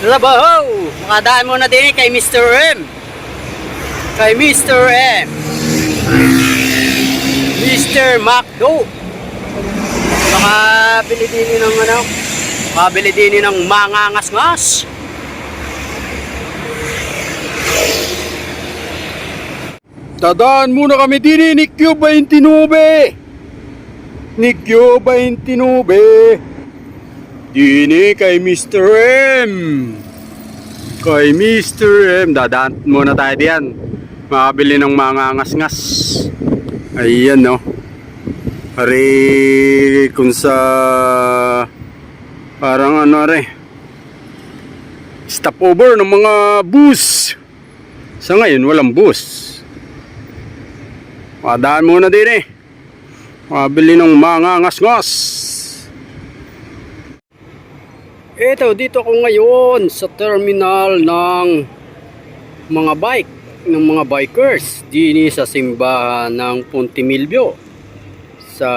trabaho. Makadaan mo na din kay Mr. M. Kay Mr. M. Mr. McDo. Makabili din ng ano, makabili din ng mangangas-ngas. Dadaan muna kami din ni Q29. Ni Q29. Dini kay Mr. M. Kay Mr. M. Dadaan muna tayo diyan. Makabili ng mga ngas-ngas. Ayan no. Hari kung sa parang ano re stopover ng mga bus. Sa ngayon walang bus. Madaan muna din eh. Mabili ng mga ngas-ngas. Ito, dito ako ngayon sa terminal ng mga bike, ng mga bikers. Dini sa simbahan ng Pontimilvio. Sa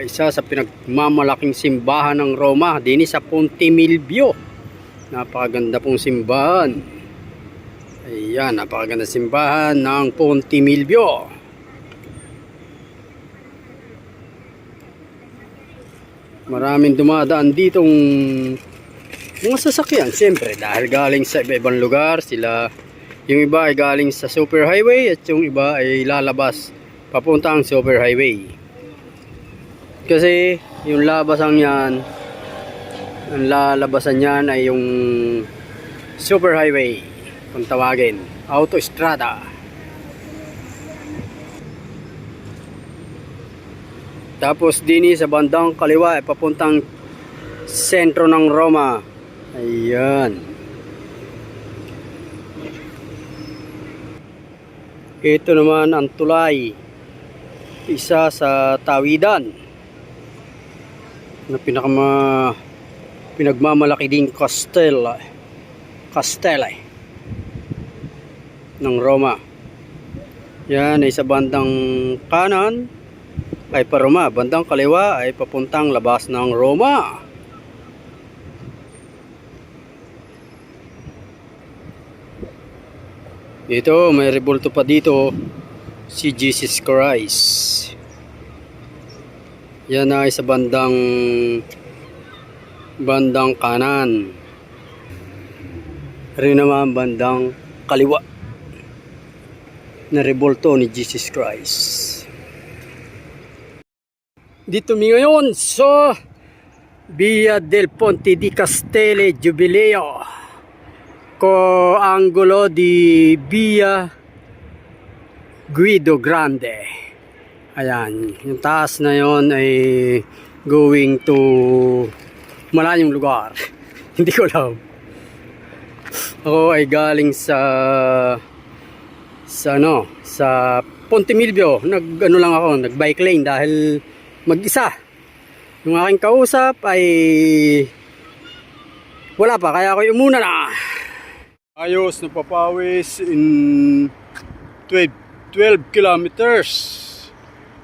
isa sa pinagmamalaking simbahan ng Roma, dini sa Pontimilvio. Napakaganda pong simbahan. Ayan, napakaganda simbahan ng Pontimilvio. Maraming dumadaan ditong mga sasakyan, siyempre, dahil galing sa iba-ibang lugar, sila, yung iba ay galing sa super highway at yung iba ay lalabas papuntang super highway. Kasi, yung labasan yan, ang lalabasan yan ay yung super highway, kung tawagin, autostrada. Tapos dini sa bandang kaliwa ay papuntang sentro ng Roma. Ayan. Ito naman ang tulay. Isa sa tawidan. Na pinakama pinagmamalaki ding kastel. Kastela ng Roma. Yan ay sa bandang kanan ay pa Roma. Bandang kaliwa ay papuntang labas ng Roma. Dito, may rebulto pa dito si Jesus Christ. Yan ay sa bandang bandang kanan. Rin naman bandang kaliwa na rebulto ni Jesus Christ. Dito mi ngayon sa Via del Ponte di Castelle Jubileo ko angulo di Via Guido Grande. Ayan, yung taas na yon ay going to malayong lugar. Hindi ko alam. Ako ay galing sa sa ano, sa Ponte Milvio. Nag ano lang ako, nag bike lane dahil mag-isa. Yung aking kausap ay wala pa, kaya ako umuna na. Ayos, napapawis in 12, 12 kilometers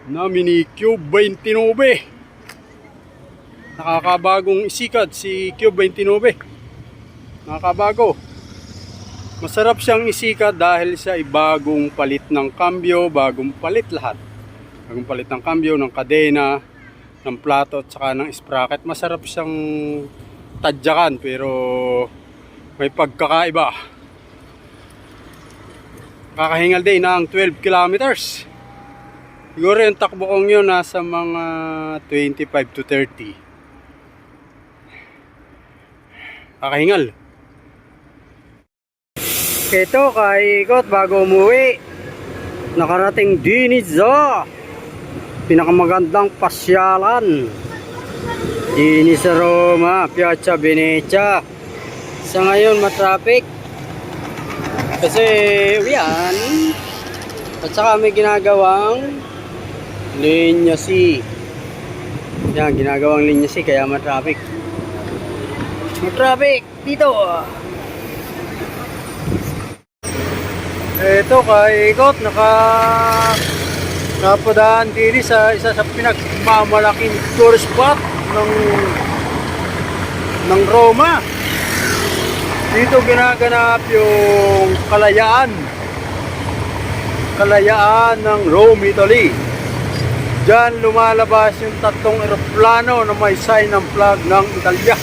na mini Cube 29. Nakakabagong isikat si Cube 29. Nakakabago. Masarap siyang isikat dahil siya ay bagong palit ng kambyo, bagong palit lahat. Bagong palit ng kambyo, ng kadena, ng plato at saka ng sprocket. Masarap siyang tadyakan pero may pagkakaiba. Kakahingal din ng 12 kilometers. Siguro yung takbo kong yun nasa mga 25 to 30. Kakahingal. Ito, kaikot bago umuwi. Nakarating din sa pinakamagandang pasyalan. Dini sa Roma, Piazza Venezia. Sa ngayon, matraffic. Kasi uwian. At saka may ginagawang linya C. Yan, ginagawang linya C kaya matraffic. Matraffic dito. Ito kaikot, naka napadaan diri sa isa sa pinagmamalaking tourist spot ng ng Roma. Dito ginaganap yung kalayaan. Kalayaan ng Rome, Italy. Diyan lumalabas yung tatlong eroplano na may sign ng flag ng Italia.